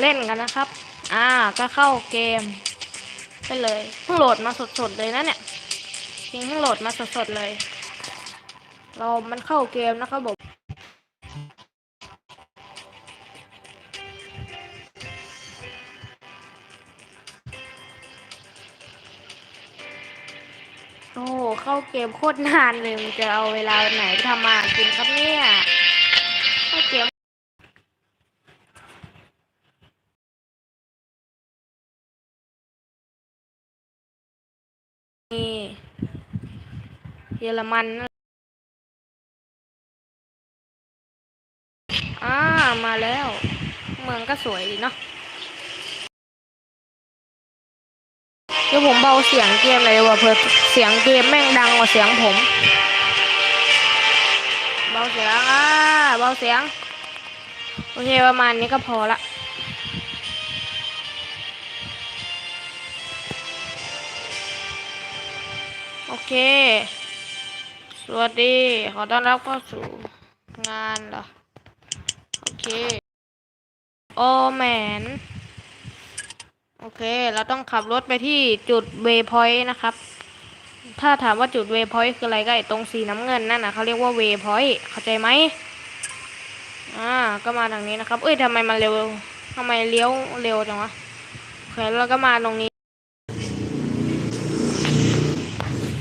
เล่นกันนะครับ อ่าก็เข้าเกม ไปเลยเพิ่งโหลดมาสดๆเลยนะเนี่ยจริงเพิ่งโหลดมาสดๆเลย เรามันเข้าเกมนะครับผมโอ้เข้าเกมโคตรนานเลยมันจะเอาเวลาไหนไปทำมากินครับเนี่ย เข้าเกม เยอรมันอ่ามาแล้ว เมืองก็สวยดีเนาะเดี๋ยวผมเบาเสียงเกมเลยดีกว่าเพื่อเสียงเกมแม่งดังกว่าเสียงผม เบาเสียงอ่าเบาเสียง โอเคประมาณนี้ก็พอละ โอเค สวัสดี ขอต้อนรับเข้าสู่งานเหรอ โอเค โอแมน โอเค เราต้องขับรถไปที่จุดเวพอยต์นะครับ ถ้าถามว่าจุดเวพอยต์คืออะไรก็ไอตรงสีน้ำเงินนั่นนะเขาเรียกว่าเวพอยต์เข้าใจไหมอ่า ก็มาทางนี้นะครับ เอ้ยทำไมมันเร็วทำไมเลี้ยวเร็วจังวะโอเคแล้วก็มาตรงนี้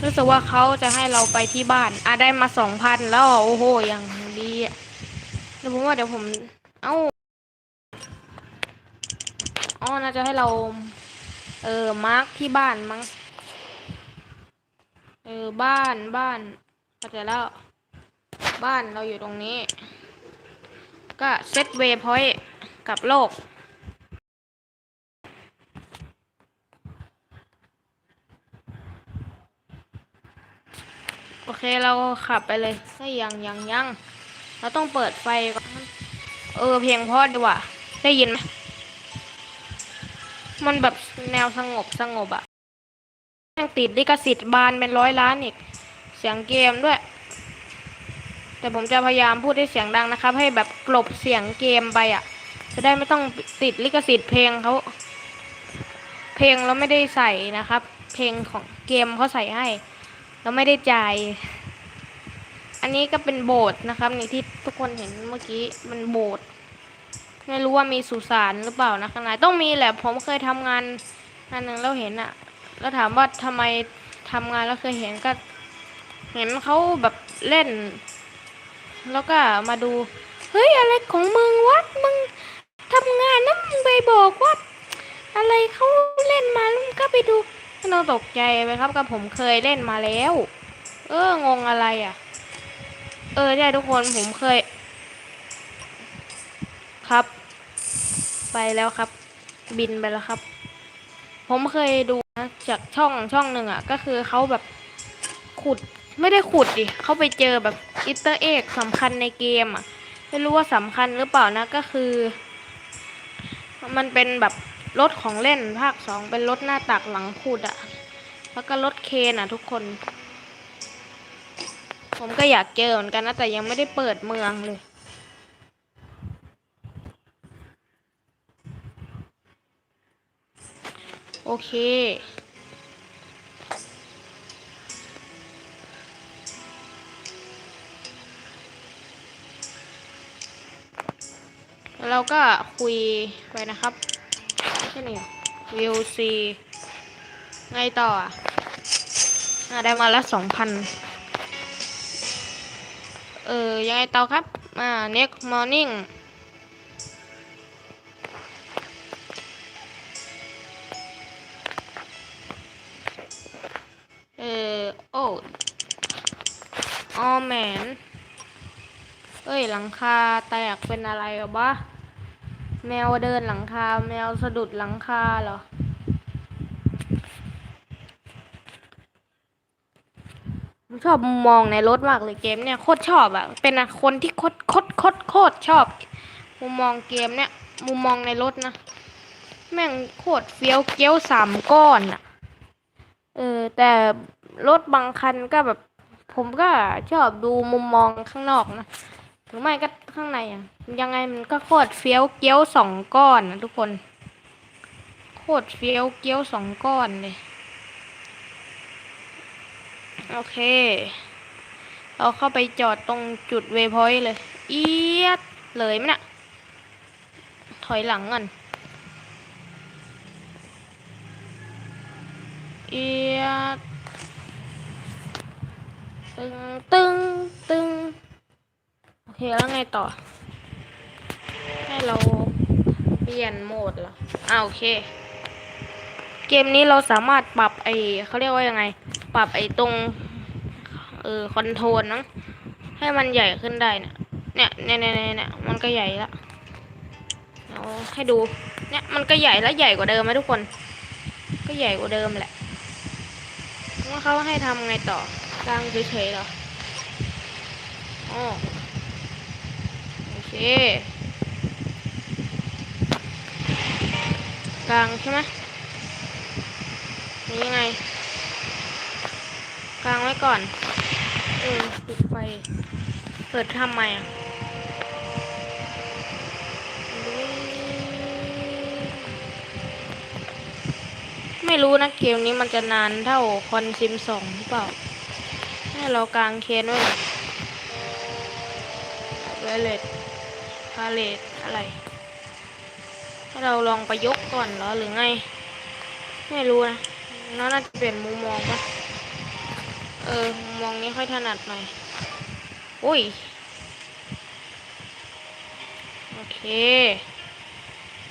รู้สึกว่าเขาจะให้เราไปที่บ้าน อะได้มาสองพันแล้วอะโอ้โหอย่างดีอะเดี๋ยวผมว่าเดี๋ยวผม เอ้าอ๋อน่าจะให้เรา เออมาร์กที่บ้านมั้งเออบ้านบ้านเข้าใจแล้ว บ้านเราอยู่ตรงนี้ ก็เซตเวพอยต์กับโลก เคเราขับไปเลยใช่ยังยังยังเราต้องเปิดไฟก่อนเออ เพลงพอดีว่าได้ยินไหมมันแบบแนวสงบสงบอะยังติดลิขสิทธิ์บานเป็นร้อยล้านอีก เสียงเกมด้วย แต่ผมจะพยายามพูดให้เสียงดังนะครับ ให้แบบกลบเสียงเกมไปอะจะได้ไม่ต้องติดลิขสิทธิ์เพลงเขาเพลงเราไม่ได้ใส่นะครับ เพลงของเกมเขาใส่ให้ เราไม่ได้จ่าย อันนี้ก็เป็นโบสถ์นะครับนี่ที่ทุกคนเห็นเมื่อกี้มันโบสถ์ไม่รู้ว่ามีสุสานหรือเปล่านะข้างในต้องมีแหละผมเคยทำงานงานหนึ่งแล้วเห็นอะแล้วถามว่าทำไมทำงานแล้วเคยเห็นก็ เห็นเขาแบบเล่น แล้วก็มาดูเฮ้ยอะไรของมึงวะมึงทำงานนะมึงไปบอกว่าอะไรเขาเล่นมาแล้วมึงก็ไปดู ไม่ต้องตกใจไปครับกับผมเคยเล่นมาแล้ว เอองงอะไรอะ เออใช่ทุกคนผมเคย ครับ ไปแล้วครับ บินไปแล้วครับ ผมเคยดูนะจากช่องช่องหนึ่งอะ ก็คือเขาแบบขุดไม่ได้ขุดดิเขาไปเจอแบบอิสเตอร์เอ็กสำคัญในเกมอะ ไม่รู้ว่าสำคัญหรือเปล่านะก็คือ มันเป็นแบบ รถของเล่นภาคสองเป็นรถหน้าตักหลังขุดอะแล้วก็รถเคนอะทุกคน ผมก็อยากเจอเหมือนกันนะ แต่ยังไม่ได้เปิดเมืองเลยโอเค แล้วเราก็คุยไปนะครับ แค่นี้วิวซีไงต่ออะได้มาละสองพันเออ ยังไงต่อครับ อ่า next morning เออ โอ้ออแมน เอ้ย หลังคาแตกเป็นอะไรกับวะ แมวเดินหลังคา แมวสะดุดหลังคาเหรอ ชอบมุมมองในรถมากเลยเกมเนี่ยโคตรชอบอะเป็นคนที่โคตรโคตรโคตรโคตรชอบ มุมมองเกมเนี่ย มุมมองในรถนะ แม่งโคตรเฟี้ยวเกี้ยวสามก้อนอะเออแต่รถบางคันก็แบบ ผมก็ชอบดูมุมมองข้างนอกนะ หรือไม่ก็ข้างในอะ ยังไงมันก็โคตรเฟี้ยวเกี๊ยวสองก้อนนะทุกคน โคตรเฟี้ยวเกี๊ยวสองก้อนเลย โอเค เราเข้าไปจอดตรงจุดเวพอยต์เลย เอียดเลยไหมน่ะ ถอยหลังก่อนเอียดตึงตึงตึง เคแล้วไงต่อ ให้เราเปลี่ยนโหมดเหรออ่าโอเค เกมนี้เราสามารถปรับไอเขาเรียกว่ายังไง ปรับไอตรงเออคอนโทรลนั้งให้มันใหญ่ขึ้นได้เนี่ยเนี่ยเนี่ยเนี่ยเนี่ยมันก็ใหญ่ละเอาให้ดูเนี่ยมันก็ใหญ่แล้วใหญ่กว่าเดิมไหมทุกคน ก็ใหญ่กว่าเดิมแหละว่าเขาให้ทำไงต่อกลางเฉยๆเหรออ๋อ กลางใช่ไหมนี่ยังไง กลางไว้ก่อน เออปิดไฟ เปิดทำไมอะไม่รู้นะเกมนี้มันจะนานเท่าคอนซิมสองหรือเปล่า ให้เรากางเคนไว้เวเลต พาเลตอะไร ให้เราลองไปยกก่อนเหรอหรือไง ไม่รู้นะน่าจะเปลี่ยนมุมมองปะเออมุมมองนี้ค่อยถนัดหน่อยอุ้ย โอเค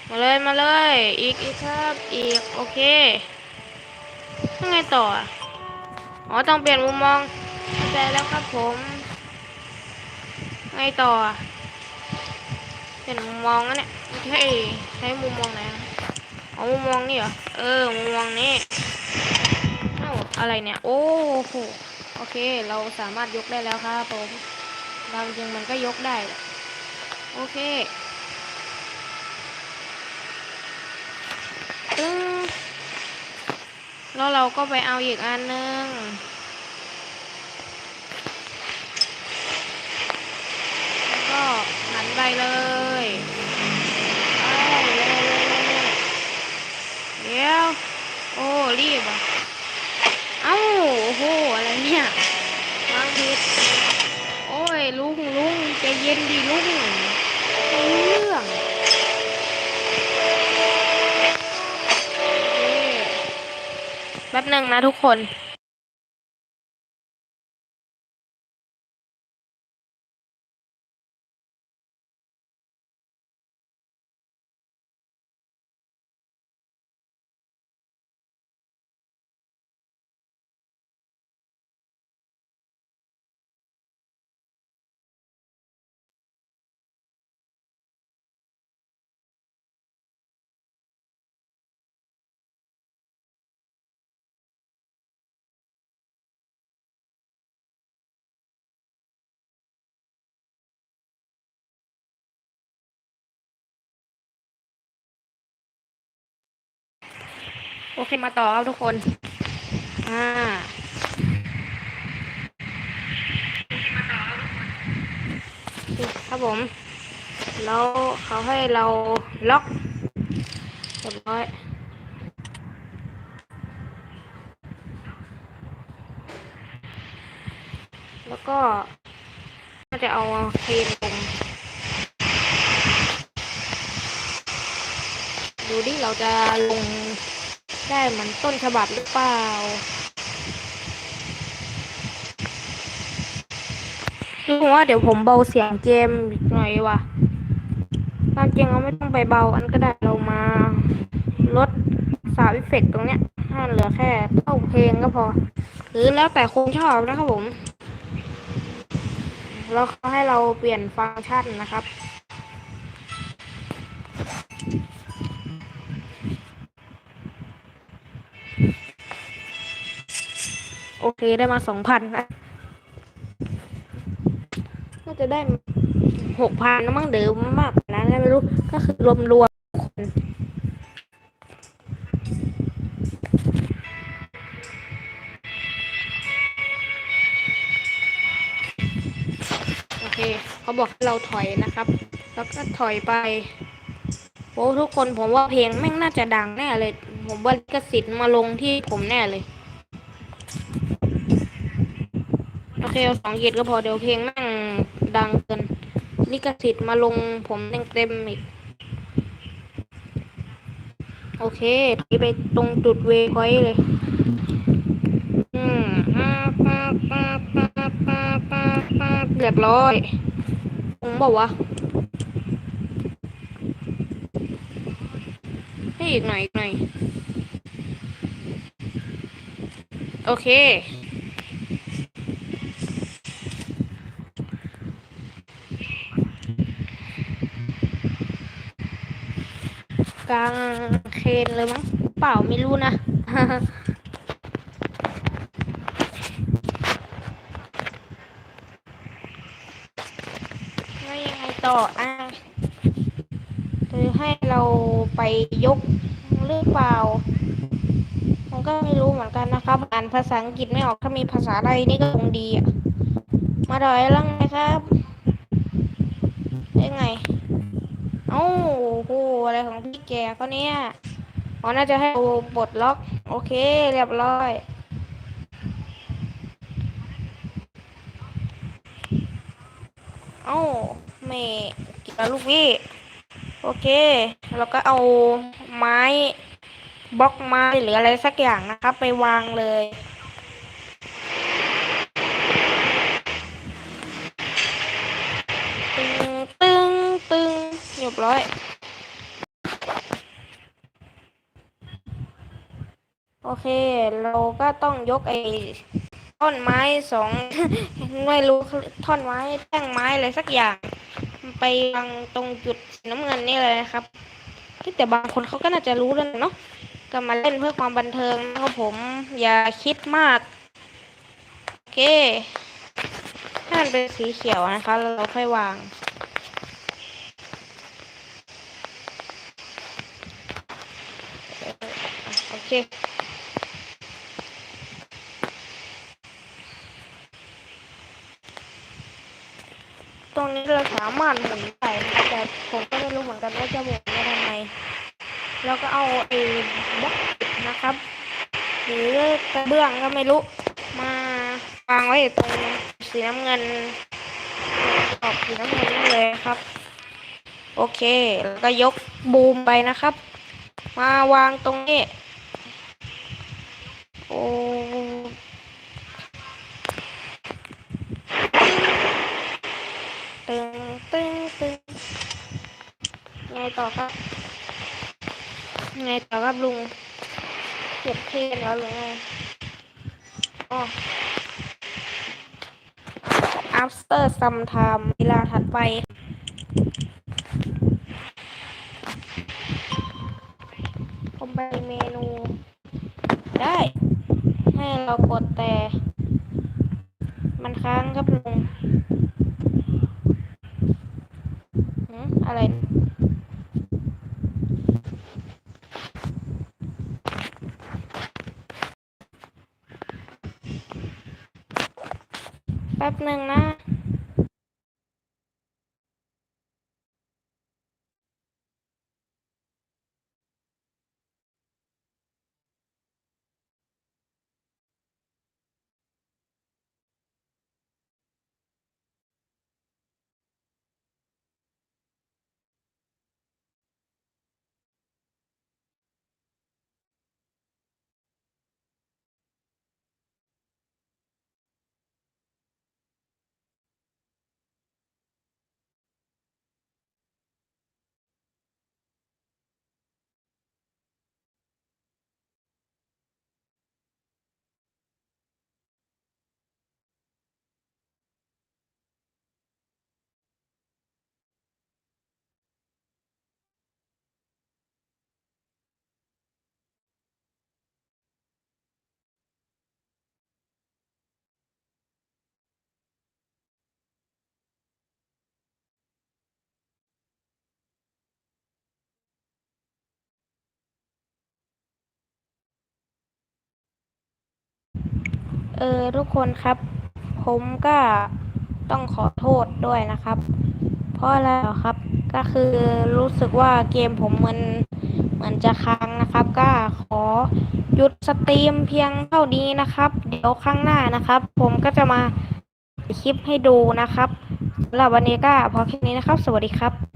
มาเลยมาเลย อีกอีกครับ อีก โอเคยังไงต่ออ๋อต้องเปลี่ยนมุมมองเข้าใจแล้วครับผม ไงต่อ เปลี่ยนมุมมองนะเนี่ยใช่ใช้มุมมองไหนอ๋อมุมมองนี่เหรอ เออ มุมมองนี้เอ้าอะไรเนี่ย โอ้โห โอเค เราสามารถยกได้แล้วครับผมบางจริงมันก็ยกได้แหละโอเคตึ้งแล้วเราก็ไปเอาอีกอันหนึงแล้วก็หันไปเลยไปเลยเลยเลยเลยเดี๋ยว โอ้ รีบอะ เอ้า โอ้โห อะไรเนี่ยวางผิด โอ้ย ลุงลุงใจเย็นดีลุงไม่รู้เรื่องแป๊บหนึ่งนะทุกคน โอเคมาต่อครับทุกคน อ่าครับผม แล้วเขาให้เราล็อกเรียบร้อยแล้วก็น่าจะเอาเคนลงดูดิเราจะลง ได้เหมือนต้นฉบับหรือเปล่า รู้ว่าเดี๋ยวผมเบาเสียงเกมอีกหน่อยว่ะตามจริงเราไม่ต้องไปเบาอันก็ได้เรามาลดสาวอิเฟกตรงเนี้ยให้มันเหลือแค่เท่าเพลงก็พอ หรือแล้วแต่คนชอบนะครับผม แล้วเขาให้เราเปลี่ยนฟังก์ชันนะครับ โอเคได้มาสองพันนะก็จะได้หกพันนะมั้งเดิมมากกว่านั้นไม่รู้ ก็คือรวมรวมคนโอเคเขาบอกให้เราถอยนะครับ แล้วก็ถอยไปโอ้ทุกคนผมว่าเพลงแม่งน่าจะดังแน่เลย ผมว่าลิขสิทธิ์มาลงที่ผมแน่เลย โอเคสองเหตุก็พอเดี๋ยวเพลงแม่งดังเกินลิขสิทธิ์มาลงผมเต็มๆอีก โอเคถอยไปตรงจุดเวพอยต์เลยอืมเรียบร้อยผมบอกว่าให้อีกหน่อยอีกหน่อย โอเค กลางเคนเลยมั้งเปล่าไม่รู้นะ แล้วยังไงต่ออะคือให้เราไปยกหรือเปล่า ผมก็ไม่รู้เหมือนกันนะครับ อ่านภาษาอังกฤษไม่ออกถ้ามีภาษาไทยนี่ก็คงดีอะ มาดอยลังนะครับได้ไง เอ้าโหอะไรของพี่แกก็เนี่ยอ๋อน่าจะให้เราปลดล็อก โอเค เรียบร้อยเอ้าไม่กินแล้วลูกพี่ โอเคแล้วก็เอาไม้บล็อกไม้หรืออะไรสักอย่างนะครับ ไปวางเลย ร้อยโอเค เราก็ต้องยกไอ้ท่อนไม้สองไม่รู้ท่อนไม้แท่งไม้อะไรสักอย่าง ไปวางตรงจุดน้ำเงินนี่เลยนะครับแต่บางคนเขาก็น่าจะรู้แล้วเนาะก็มาเล่นเพื่อความบันเทิงนะครับผมอย่าคิดมากโอเคให้มันเป็นสีเขียวนะคะแล้วเราค่อยวาง โอ เค ตรงนี้เราสามารถหมุนไปแต่ผมก็ไม่รู้เหมือนกันว่าจะหมุนไปทำไม แล้วก็เอาไอ้บล็อกนะครับ หรือกระเบื้องก็ไม่รู้ มาวางไว้ตรงสีน้ำเงินออกสีน้ำเงินนี่เลยครับโอเค แล้วก็ยกบูมไปนะครับ มาวางตรงนี้ โอ้ตึงตึงตึงไงต่อครับ ไงต่อครับลุง เก็บเทนแล้วหรือไงอ๋อ after some time เวลาถัดไปผมไปเมนู ได้ ให้เรากดแต่ มันค้างครับลุงหืมอะไร แป๊บหนึ่งนะ เออทุกคนครับ ผมก็ต้องขอโทษด้วยนะครับ เพราะอะไรครับ ก็คือรู้สึกว่าเกมผมมันเหมือนจะค้างนะครับ ก็ขอหยุดสตรีมเพียงเท่านี้นะครับ เดี๋ยวครั้งหน้านะครับ ผมก็จะมาคลิปให้ดูนะครับสำหรับวันนี้ก็พอแค่นี้นะครับ สวัสดีครับ